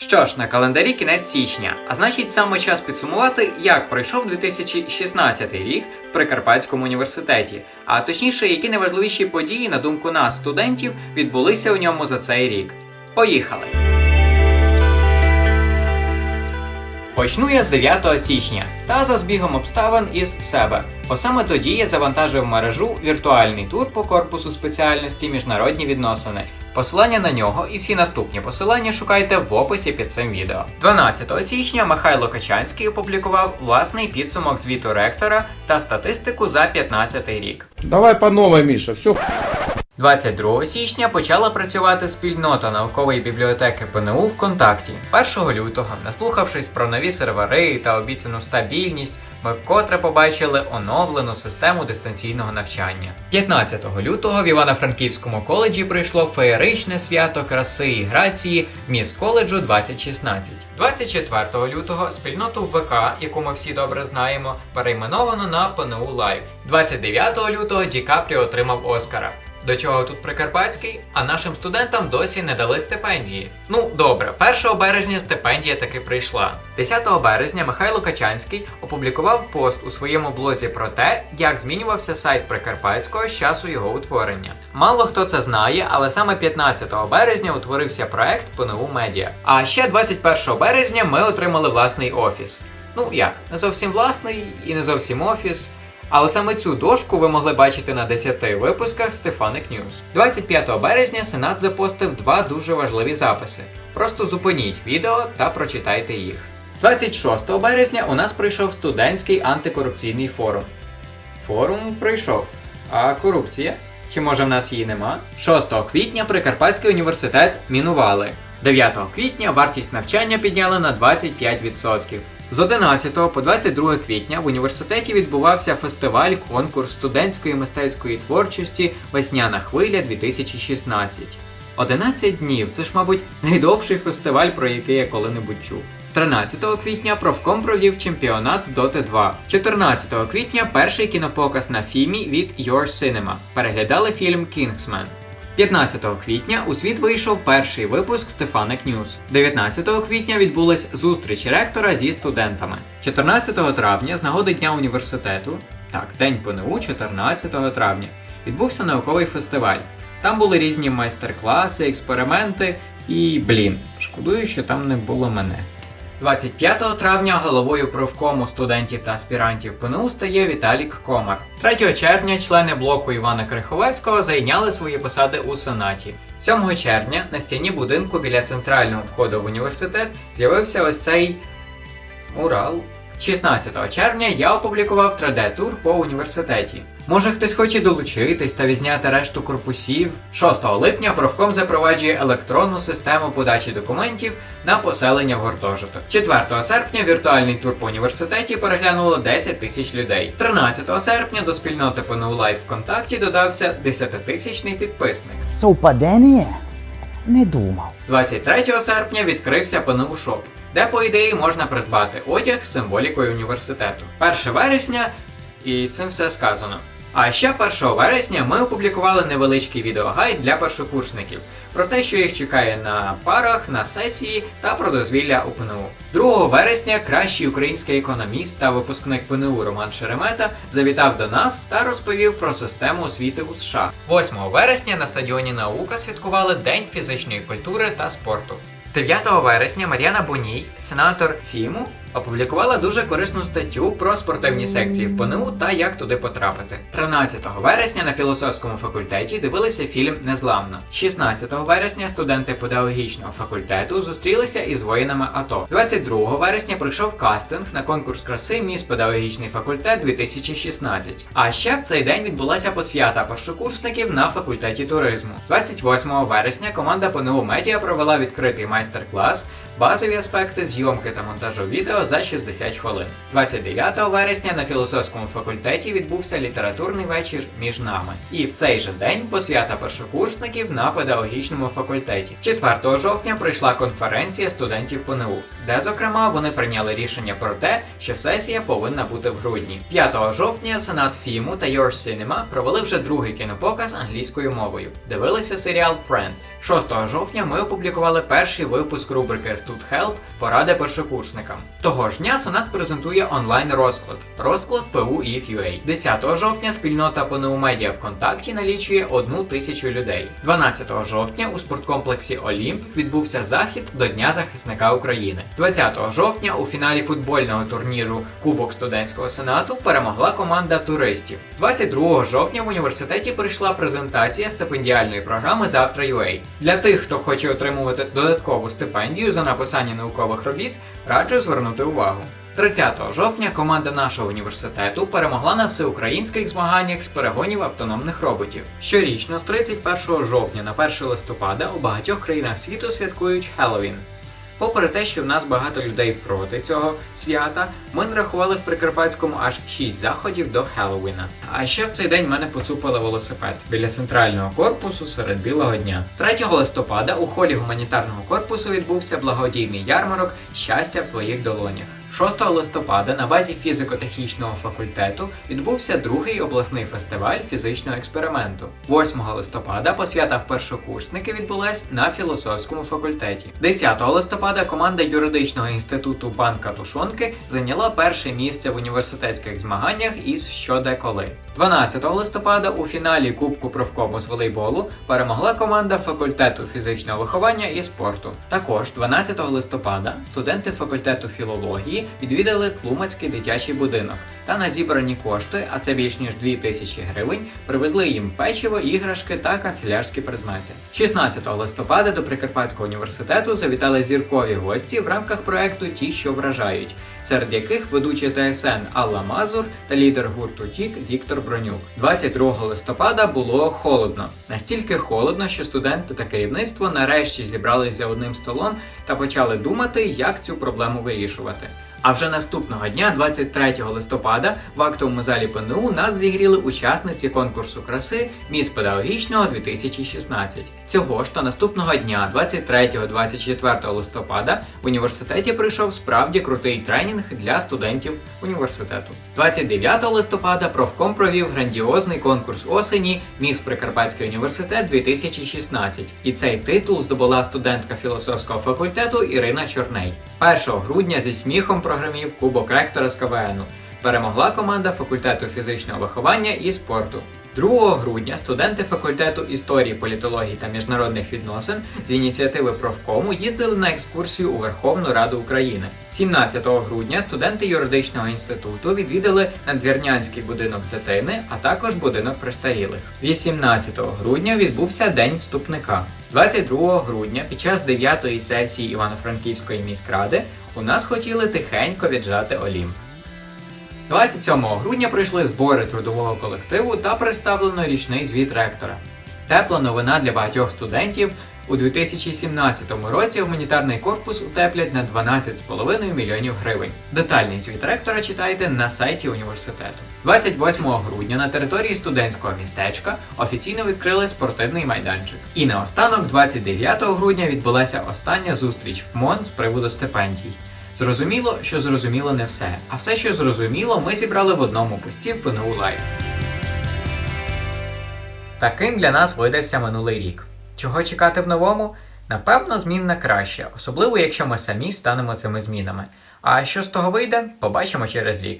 Що ж, на календарі кінець січня, а значить саме час підсумувати, як пройшов 2016 рік в Прикарпатському університеті, а точніше, які найважливіші події, на думку нас, студентів, відбулися у ньому за цей рік. Поїхали! Почну я з 9 січня та за збігом обставин із себе, бо саме тоді я завантажив мережу віртуальний тур по корпусу спеціальності міжнародні відносини. Посилання на нього і всі наступні посилання шукайте в описі під цим відео. 12 січня Михайло Качанський опублікував власний підсумок звіту ректора та статистику за 15 рік. Давай по новой, Миша, все 22 січня почала працювати спільнота наукової бібліотеки ПНУ ВКонтакті. 1 лютого, наслухавшись про нові сервери та обіцяну стабільність, ми вкотре побачили оновлену систему дистанційного навчання. 15 лютого в Івано-Франківському коледжі пройшло феєричне свято краси і грації Міс коледжу 2016. 24 лютого спільноту ВК, яку ми всі добре знаємо, перейменовано на ПНУ Лайв. 29 лютого Ді Капріо отримав Оскара. До чого тут Прикарпатський, а нашим студентам досі не дали стипендії. Ну добре, 1 березня стипендія таки прийшла. 10 березня Михайло Качанський опублікував пост у своєму блозі про те, як змінювався сайт Прикарпатського з часу його утворення. Мало хто це знає, але саме 15 березня утворився проект ПНУ Медіа. А ще 21 березня ми отримали власний офіс. Ну як, не зовсім власний і не зовсім офіс. Але саме цю дошку ви могли бачити на 10 випусках Стефаник News. 25 березня Сенат запостив два дуже важливі записи. Просто зупиніть відео та прочитайте їх. 26 березня у нас прийшов студентський антикорупційний форум. Форум прийшов. А корупція? Чи може в нас її нема? 6 квітня Прикарпатський університет мінували. 9 квітня вартість навчання підняли на 25%. З 11 по 22 квітня в університеті відбувався фестиваль конкурс студентської мистецької творчості Весняна хвиля 2016. 11 днів це ж, мабуть, найдовший фестиваль, про який я коли-небудь чув. 13 квітня профком провів чемпіонат з Dota 2. 14 квітня перший кінопоказ на фімі від Your Cinema. Переглядали фільм Kingsman. 15 квітня у світ вийшов перший випуск Стефаник News. 19 квітня відбулась зустріч ректора зі студентами. 14 травня, з нагоди Дня університету, так, День ПНУ 14 травня, відбувся науковий фестиваль. Там були різні майстер-класи, експерименти і, блін, шкодую, що там не було мене. 25 травня головою профкому студентів та аспірантів ПНУ стає Віталік Комар. 3 червня члени блоку Івана Криховецького зайняли свої посади у Сенаті. 7 червня на стіні будинку біля центрального входу в університет з'явився ось цей Урал. 16 червня я опублікував 3D-тур по університеті. Може хтось хоче долучитись та візняти решту корпусів. 6 липня профком запроваджує електронну систему подачі документів на поселення в гуртожиток. 4 серпня віртуальний тур по університеті переглянуло 10 тисяч людей. 13 серпня до спільноти ПНУ Лайв ВКонтакті додався 10-тисячний підписник. Совпадение? Не думав. 23 серпня відкрився ПНУ Шоп, де, по ідеї, можна придбати одяг з символікою університету. 1 вересня, і цим все сказано. А ще 1 вересня ми опублікували невеличкий відеогайд для першокурсників про те, що їх чекає на парах, на сесії та про дозвілля у ПНУ. 2 вересня кращий український економіст та випускник ПНУ Роман Шеремета завітав до нас та розповів про систему освіти у США. 8 вересня на стадіоні Наука святкували День фізичної культури та спорту. 9 вересня Мар'яна Буній, сенатор ФІМу, опублікувала дуже корисну статтю про спортивні секції в ПНУ та як туди потрапити. 13 вересня на філософському факультеті дивилися фільм Незламна. 16 вересня студенти педагогічного факультету зустрілися із воїнами АТО. 22 вересня прийшов кастинг на конкурс краси Міс Педагогічний факультет 2016. А ще в цей день відбулася посвята першокурсників на факультеті туризму. 28 вересня команда ПНУ Медіа провела відкритий майстер-клас, базові аспекти зйомки та монтажу відео за 60 хвилин. 29 вересня на філософському факультеті відбувся літературний вечір між нами. І в цей же день посвята першокурсників на педагогічному факультеті. 4 жовтня прийшла конференція студентів ПНУ, де, зокрема, вони прийняли рішення про те, що сесія повинна бути в грудні. 5 жовтня Сенат Фіму та Your Cinema провели вже другий кінопоказ англійською мовою. Дивилися серіал Friends. 6 жовтня ми опублікували перший випуск рубрики Stud Help Поради першокурсникам. Того ж дня Сенат презентує онлайн розклад. ПУ IFUA. 10 жовтня спільнота ПНУ Медіа ВКонтакті налічує одну тисячу людей. 12 жовтня у спорткомплексі Олімп відбувся захід до Дня захисника України. 20 жовтня у фіналі футбольного турніру Кубок студентського сенату перемогла команда туристів. 22 жовтня в університеті прийшла презентація стипендіальної програми Завтра UA. Для тих, хто хоче отримувати додаткову стипендію за написання наукових робіт, раджу звернути увагу. 30 жовтня команда нашого університету перемогла на всеукраїнських змаганнях з перегонів автономних роботів. Щорічно з 31 жовтня на 1 листопада у багатьох країнах світу святкують Хеллоуін. Попри те, що в нас багато людей проти цього свята, ми нарахували в Прикарпатському аж 6 заходів до Хеллоуіна. А ще в цей день мене поцупили велосипед біля центрального корпусу серед білого дня. 3 листопада у холі гуманітарного корпусу відбувся благодійний ярмарок Щастя в твоїх долонях. 6 листопада на базі фізико-технічного факультету відбувся другий обласний фестиваль фізичного експерименту. 8 листопада посвята в першокурсники відбулась на філософському факультеті. 10 листопада команда юридичного інституту банка Тушонки зайняла перше місце в університетських змаганнях із що де 12 листопада у фіналі Кубку профкому з волейболу перемогла команда факультету фізичного виховання і спорту. Також 12 листопада студенти факультету філології відвідали Тлумацький дитячий будинок та на зібрані кошти, а це більш ніж 2 тисячі гривень, привезли їм печиво, іграшки та канцелярські предмети. 16 листопада до Прикарпатського університету завітали зіркові гості в рамках проекту Ті, що вражають, серед яких ведучий ТСН Алла Мазур та лідер гурту Тік Віктор Бронюк. 22 листопада було холодно. Настільки холодно, що студенти та керівництво нарешті зібралися за одним столом та почали думати, як цю проблему вирішувати. А вже наступного дня, 23 листопада, в актовому залі ПНУ нас зігріли учасниці конкурсу краси Міс Педагогічного 2016. Цього ж та наступного дня, 23-24 листопада, в університеті прийшов справді крутий тренінг для студентів університету. 29 листопада профком провів грандіозний конкурс осені Міс Прикарпатський університет 2016. І цей титул здобула студентка філософського факультету Ірина Чорней. 1 грудня зі сміхом програмів Кубок ректора з КВНу. Перемогла команда факультету фізичного виховання і спорту. 2 грудня студенти факультету історії, політології та міжнародних відносин з ініціативи профкому їздили на екскурсію у Верховну Раду України. 17 грудня студенти юридичного інституту відвідали надвірнянський будинок дитини, а також будинок престарілих. 18 грудня відбувся День вступника. 22 грудня під час 9-ї сесії Івано-Франківської міськради у нас хотіли тихенько віджати Олімп. 27 грудня пройшли збори трудового колективу та представлено річний звіт ректора. Тепла новина для багатьох студентів. У 2017 році гуманітарний корпус утеплять на 12,5 мільйонів гривень. Детальний звіт ректора читайте на сайті університету. 28 грудня на території студентського містечка офіційно відкрили спортивний майданчик. І наостанок, 29 грудня, відбулася остання зустріч в МОН з приводу стипендій. Зрозуміло, що зрозуміло не все, а все, що зрозуміло, ми зібрали в одному пості в ПНУ Лайф. Таким для нас видався минулий рік. Чого чекати в новому? Напевно, змін на краще, особливо якщо ми самі станемо цими змінами. А що з того вийде, побачимо через рік.